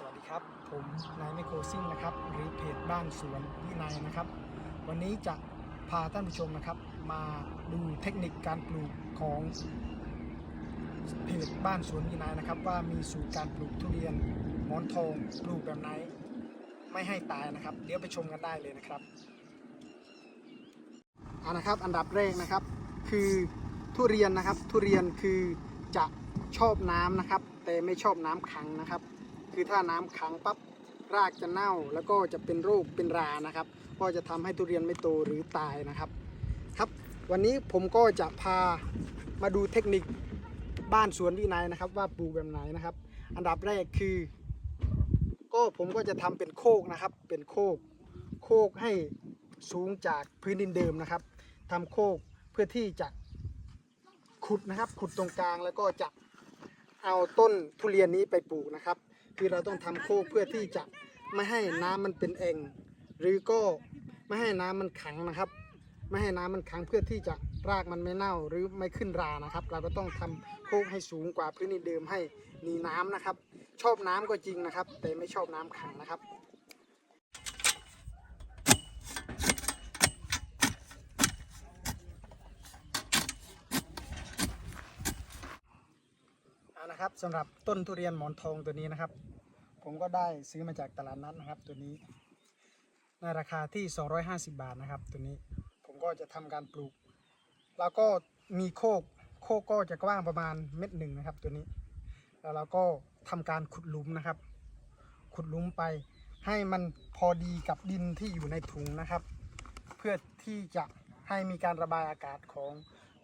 สวัสดีครับ ผมนายไมโครซิ่งนะครับ หรือเพจบ้านสวนวินัยนะครับ วันนี้จะพาท่านผู้ชมนะครับ มาดูเทคนิคการปลูกของเพจบ้านสวนวินัยนะครับ ว่ามีสูตรการปลูกทุเรียนหมอนทองปลูกแบบไหน ไม่ให้ตายนะครับ เดี๋ยวไปชมกันได้เลยนะครับอานะครับอันดับแรกนะครับคือทุเรียนนะครับทุเรียนคือจะชอบน้ำนะครับ แต่ไม่ชอบน้ำขังนะครับ คือถ้าน้ำขังปั๊บรากจะเน่าแล้วก็จะเป็นโรคเป็นรานะครับ ก็จะทำให้ทุเรียนไม่โตหรือตายนะครับ ครับวันนี้ผมก็จะพามาดูเทคนิคบ้านสวนวินัยนะครับ ว่าปลูกแบบไหนนะครับ อันดับแรกคือ ก็ผมก็จะทำเป็นโคกนะครับ เป็นโคก โคกให้สูงจากพื้นดินเดิมนะครับทำโคกเพื่อที่จะขุดนะครับ ขุดตรงกลางแล้วก็จะเอาต้นทุเรียนนี้ไปปลูกนะครับ คือเราต้องทำโคกเพื่อที่จะไม่ให้น้ำมันเป็นเองหรือก็ไม่ให้น้ำมันขังนะครับ ไม่ให้น้ำมันขังเพื่อที่จะรากมันไม่เน่าหรือไม่ขึ้นรานะครับ เราก็ต้องทำโคกให้สูงกว่าพื้นดินเดิมให้หนีน้ำนะครับ ชอบน้ำก็จริงนะครับ แต่ไม่ชอบน้ำขังนะครับ เอานะครับ สำหรับต้นทุเรียนหมอนทองตัวนี้นะครับ ผมก็ได้ซื้อมาจากตลาดนัดนะครับ ตัวนี้ ในราคาที่ 250 บาทนะครับ ตัวนี้ผมก็จะทำการปลูก แล้วก็มีโคกโคกก็จะกว้างประมาณเม็ดหนึ่งนะครับ ตัวนี้ แล้วเราก็ทำการขุดหลุมนะครับ ขุดหลุมไปให้มันพอดีกับดินที่อยู่ในถุงนะครับ เพื่อที่จะให้มีการระบายอากาศของ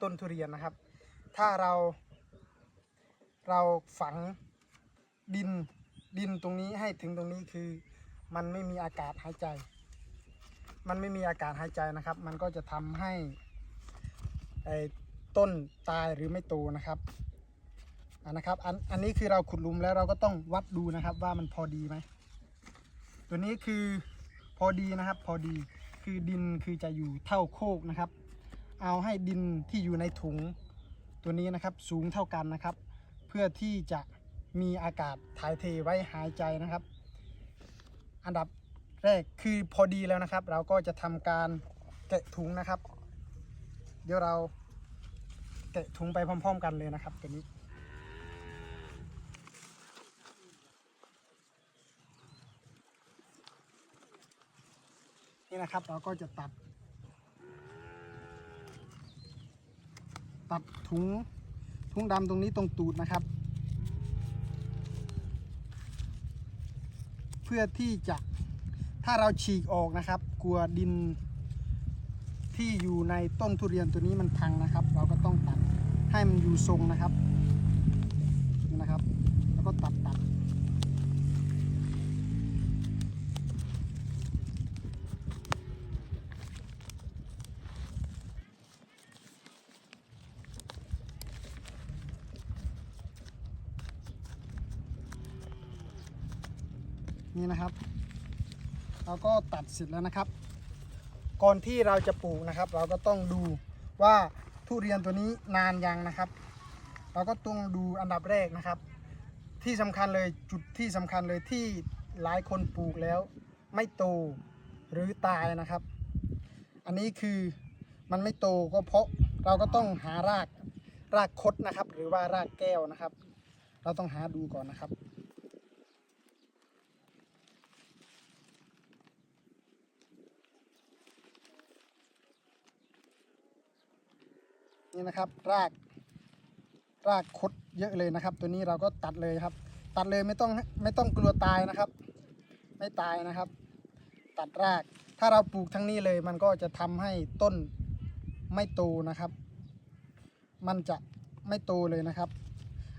ต้นทุเรียนนะครับ ถ้าเรา เราฝังดินดินตรงนี้ให้ถึงตรงนี้คือ มันไม่มีอากาศหายใจ มันไม่มีอากาศหายใจนะครับ มันก็จะทำให้ไอ้ต้นตายหรือไม่โตนะครับอ่านะครับอันอันนี้คือเราขุดลุมแล้วเราก็ต้องวัดดูนะครับว่ามันพอดีไหมตัวนี้คือพอดีนะครับ พอดีคือดินคือจะอยู่เท่าโคกนะครับ เอาให้ดินที่อยู่ในถุงตัวนี้นะครับสูงเท่ากันนะครับ พื่อที่จะมีอากาศถ่ายเทไว้หายใจนะครับ อันดับแรกคือพอดีแล้วนะครับ เราก็จะทำการแกะถุงนะครับ เดี๋ยวเราแกะถุงไปพร้อม ๆ กันเลยนะครับตัวนี้นี่นะครับเราก็จะตัด ตัดถุง ทุ่งดำตรงนี้ตรงตูดนะครับ เพื่อที่จะถ้าเราฉีกออกนะครับ กลัวดินที่อยู่ในต้นทุเรียนตัวนี้มันพังนะครับ เราก็ต้องตัดให้มันอยู่ทรงนะครับนะครับ แล้วก็ตัดตัด นี่นะครับ เราก็ตัดเสร็จแล้วนะครับ ก่อนที่เราจะปลูกนะครับ เราก็ต้องดูว่าทุเรียนตัวนี้นานยังนะครับ เราก็ต้องดูอันดับแรกนะครับ ที่สำคัญเลยจุดที่สำคัญเลยที่หลายคนปลูกแล้ว ไม่โตหรือตายนะครับ อันนี้คือมันไม่โตก็เพราะเราก็ต้องหารากรากคดนะครับ หรือว่ารากแก้วนะครับ เราต้องหาดูก่อนนะครับ นี่นะครับ ราก รากคดเยอะเลยนะครับ ตัวนี้เราก็ตัดเลยครับ ตัดเลยไม่ต้องไม่ต้องกลัวตายนะครับ ไม่ตายนะครับ ตัดราก ถ้าเราปลูกทั้งนี้เลยมันก็จะทำให้ต้นไม่โตนะครับ มันจะไม่โตเลยนะครับ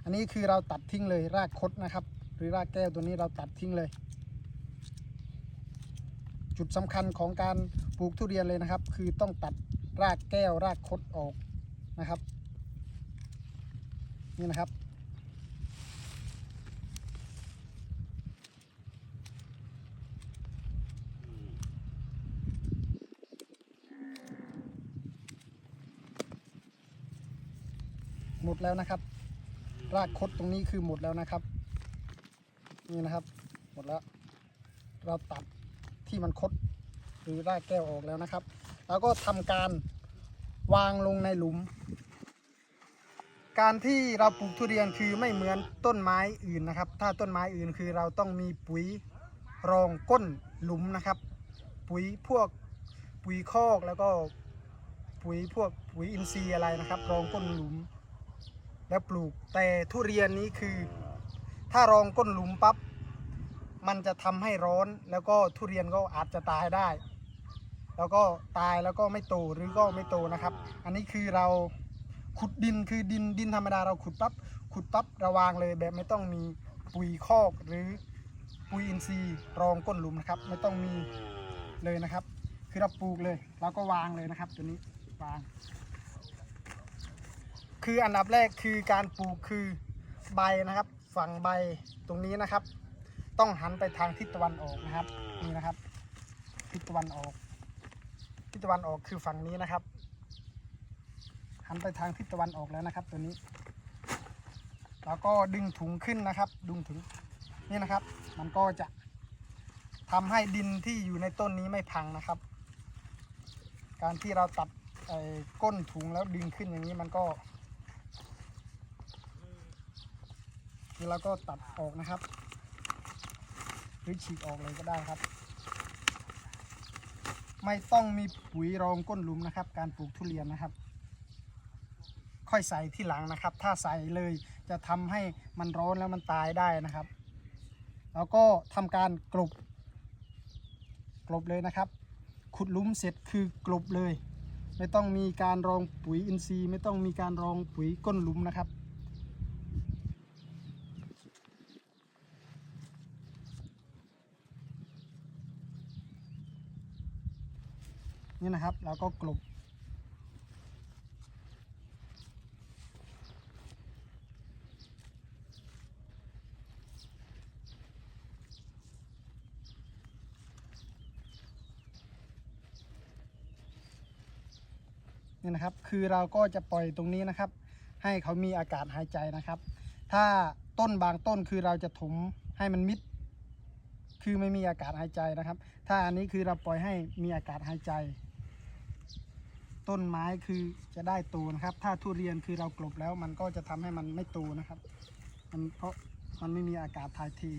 อันนี้คือเราตัดทิ้งเลยรากคดนะครับ หรือรากแก้วตัวนี้เราตัดทิ้งเลย จุดสำคัญของการปลูกทุเรียนเลยนะครับ คือต้องตัดรากแก้วรากคดออก นะครับ นี่นะครับ หมดแล้วนะครับ รากคดตรงนี้คือหมดแล้วนะครับ นี่นะครับ หมดแล้ว เราตัดที่มันคดหรือรากแก้วออกแล้วนะครับ แล้วก็ทำการวางลงในหลุม การที่เราปลูกทุเรียนคือไม่เหมือนต้นไม้อื่นนะครับ ถ้าต้นไม้อื่นคือเราต้องมีปุ๋ยรองก้นหลุมนะครับ ปุ๋ยพวกปุ๋ยคอกแล้วก็ปุ๋ยพวกปุ๋ยอินทรีย์อะไรนะครับ รองก้นหลุม แล้วปลูกแต่ทุเรียนนี้คือ ถ้ารองก้นหลุมปั๊บมันจะทำให้ร้อนแล้วก็ทุเรียนก็อาจจะตายได้ แล้วก็ตายแล้วก็ไม่โตหรือก็ไม่โตนะครับ อันนี้คือเรา ขุดดินคือดินดินธรรมดาเราขุดปั๊บขุดปั๊บระวางเลยแบบไม่ต้องมีปุ๋ยคอกหรือปุ๋ยอินทรีย์รองก้นหลุมนะครับ ไม่ต้องมีเลยนะครับ คือเราปลูกเลยเราก็วางเลยนะครับ ตัวนี้วาง คืออันดับแรกคือการปลูกคือใบนะครับ ฝั่งใบตรงนี้นะครับ ต้องหันไปทางทิศตะวันออกนะครับนี่นะครับ ทิศตะวันออกทิศตะวันออกคือฝั่งนี้นะครับ หันไปทางทิศตะวันออกแล้วนะครับ ตัวนี้ แล้วก็ดึงถุงขึ้นนะครับ ดึงถุงนี่นะครับ มันก็จะทำให้ดินที่อยู่ในต้นนี้ไม่พังนะครับ การที่เราตัดก้นถุงแล้วดึงขึ้นอย่างนี้มันก็นี่เราก็ตัดออกนะครับ หรือฉีกออกเลยก็ได้ครับ ไม่ต้องมีปุ๋ยรองก้นหลุมนะครับ การปลูกทุเรียนนะครับ ค่อยใส่ที่หลังนะครับ ถ้าใส่เลยจะทำให้มันร้อนแล้วมันตายได้นะครับ แล้วก็ทำการกลบกลบเลยนะครับ ขุดลุมเสร็จคือกลบเลย ไม่ต้องมีการรองปุ๋ยอินทรีย์ ไม่ต้องมีการรองปุ๋ยก้นลุมนะครับนี่นะครับ แล้วก็กลบ นี่นะครับ คือเราก็จะปล่อยตรงนี้นะครับ ให้เขามีอากาศหายใจนะครับ ถ้าต้นบางต้นคือเราจะถมให้มันมิด คือไม่มีอากาศหายใจนะครับ ถ้าอันนี้คือเราปล่อยให้มีอากาศหายใจ ต้นไม้คือจะได้โตนะครับ ถ้าทุเรียนคือเรากลบแล้วมันก็จะทำให้มันไม่โตนะครับ มันเพราะมันไม่มีอากาศถ่ายเที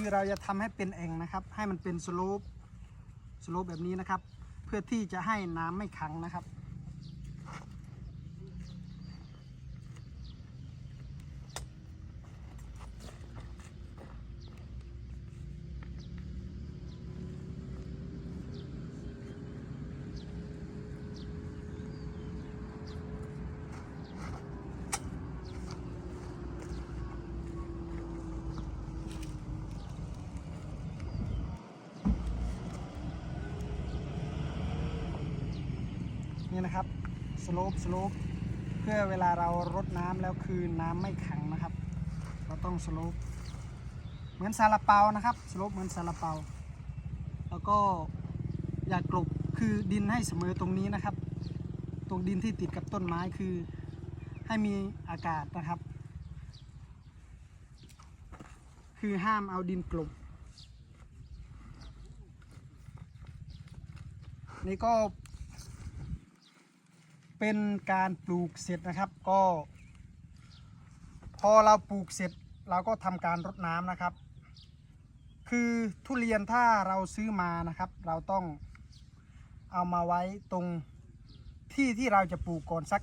คือเราจะทำให้เป็นแอ่งนะครับ ให้มันเป็นสโลปสโลปแบบนี้นะครับ เพื่อที่จะให้น้ำไม่ขังนะครับ นี่นะครับสโลปสโลปเพื่อเวลาเรารดน้ำแล้วคือน้ำไม่ขังนะครับ เราต้องสโลปเหมือนซาลาเปานะครับสโลปเหมือนซาลาเปา แล้วก็อย่ากลบคือดินให้เสมอตรงนี้นะครับ ตรงดินที่ติดกับต้นไม้คือให้มีอากาศนะครับ คือห้ามเอาดินกลบนี่ก็ เป็นการปลูกเสร็จนะครับ ก็ พอเราปลูกเสร็จเราก็ทำการรดน้ำนะครับ คือทุเรียนถ้าเราซื้อมานะครับ เราต้องเอามาไว้ตรงที่ที่เราจะปลูกก่อนสัก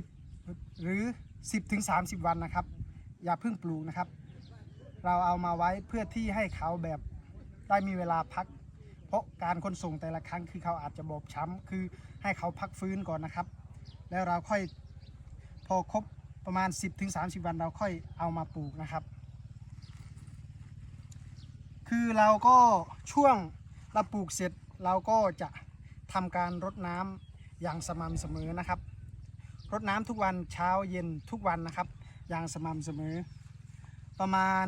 10 หรือ 10ถึง30 วันนะครับ อย่าเพิ่งปลูกนะครับ เราเอามาไว้เพื่อที่ให้เขาแบบได้มีเวลาพัก เพราะการขนส่งแต่ละครั้งคือเขาอาจจะบอบช้ำคือ ให้เขาพักฟื้นก่อนนะครับ แล้วเราค่อยพอครบประมาณ 10-30 วันเราค่อยเอามาปลูกนะครับ คือเราก็ช่วงเราปลูกเสร็จเราก็จะทำการรดน้ำอย่างสม่ำเสมอนะครับ รดน้ำทุกวันเช้าเย็นทุกวันนะครับ อย่างสม่ำเสมอ ประมาณ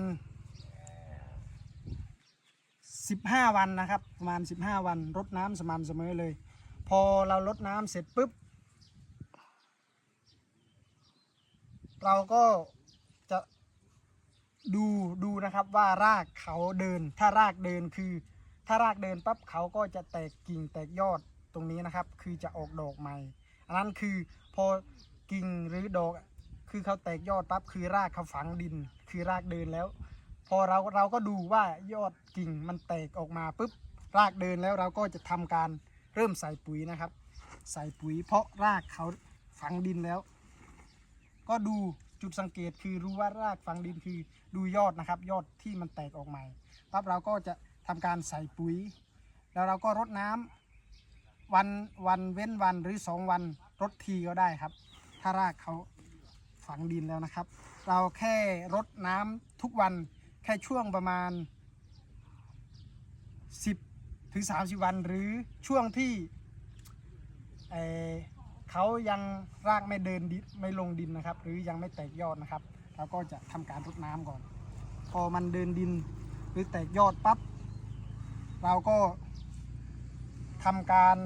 15 วันนะครับ ประมาณ 15 วันรดน้ำสม่ำเสมอเลย พอเรารดน้ำเสร็จปุ๊บ เราก็จะดูดูนะครับว่ารากเขาเดิน ถ้ารากเดินคือ ถ้ารากเดินปั๊บเขาก็จะแตกกิ่งแตกยอดตรงนี้นะครับ คือจะออกดอกใหม่ อันนั้นคือพอกิ่งหรือดอก คือเขาแตกยอดปั๊บคือรากเขาฝังดิน คือรากเดินแล้ว พอเราเราก็ดูว่ายอดกิ่งมันแตกออกมาปุ๊บรากเดินแล้วเราก็จะทำการ เริ่มใส่ปุ๋ยนะครับ ใส่ปุ๋ยเพราะรากเขาฝังดินแล้ว ก็ดูจุดสังเกตคือรู้ว่ารากฝังดินคือดูยอดนะครับ ยอดที่มันแตกออกใหม่ปั๊บเราก็จะทำการใส่ปุ๋ย แล้วเราก็รดน้ำวันวันเว้นวันหรือสองวันรดทีก็ได้ครับ ถ้ารากเขาฝังดินแล้วนะครับ เราแค่รดน้ำทุกวันแค่ช่วงประมาณ 10 ถึง 30 วันหรือช่วงที่เเขายังรากไม่เดินดินไม่ลงดินนะครับ หรือยังไม่แตกยอดนะครับ เราก็จะทำการรดน้ำก่อน พอมันเดินดินหรือแตกยอดปั๊บเราก็ทำการ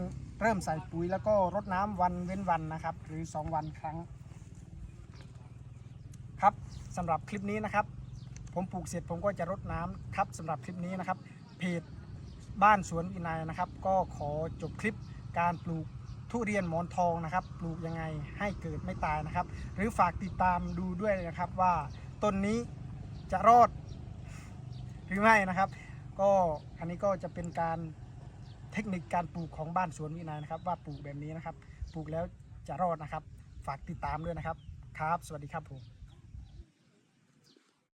เริ่มใส่ปุ๋ยแล้วก็รดน้ำวันเว้นวันนะครับ หรือ 2 วันครั้ง ครับสำหรับคลิปนี้นะครับ ผมปลูกเสร็จผมก็จะรดน้ำครับสำหรับคลิปนี้นะครับเพจ บ้านสวนวินัยนะครับ ก็ขอจบคลิปการปลูกทุเรียนหมอนทองนะครับ ปลูกยังไงให้เกิดไม่ตายนะครับ หรือฝากติดตามดูด้วยนะครับว่าต้นนี้จะรอด หรือไม่นะครับ ก็อันนี้ก็จะเป็นการเทคนิคการปลูกของบ้านสวนวินัยนะครับ ว่าปลูกแบบนี้นะครับ ปลูกแล้วจะรอดนะครับ ฝากติดตามด้วยนะครับ ครับ สวัสดีครับผม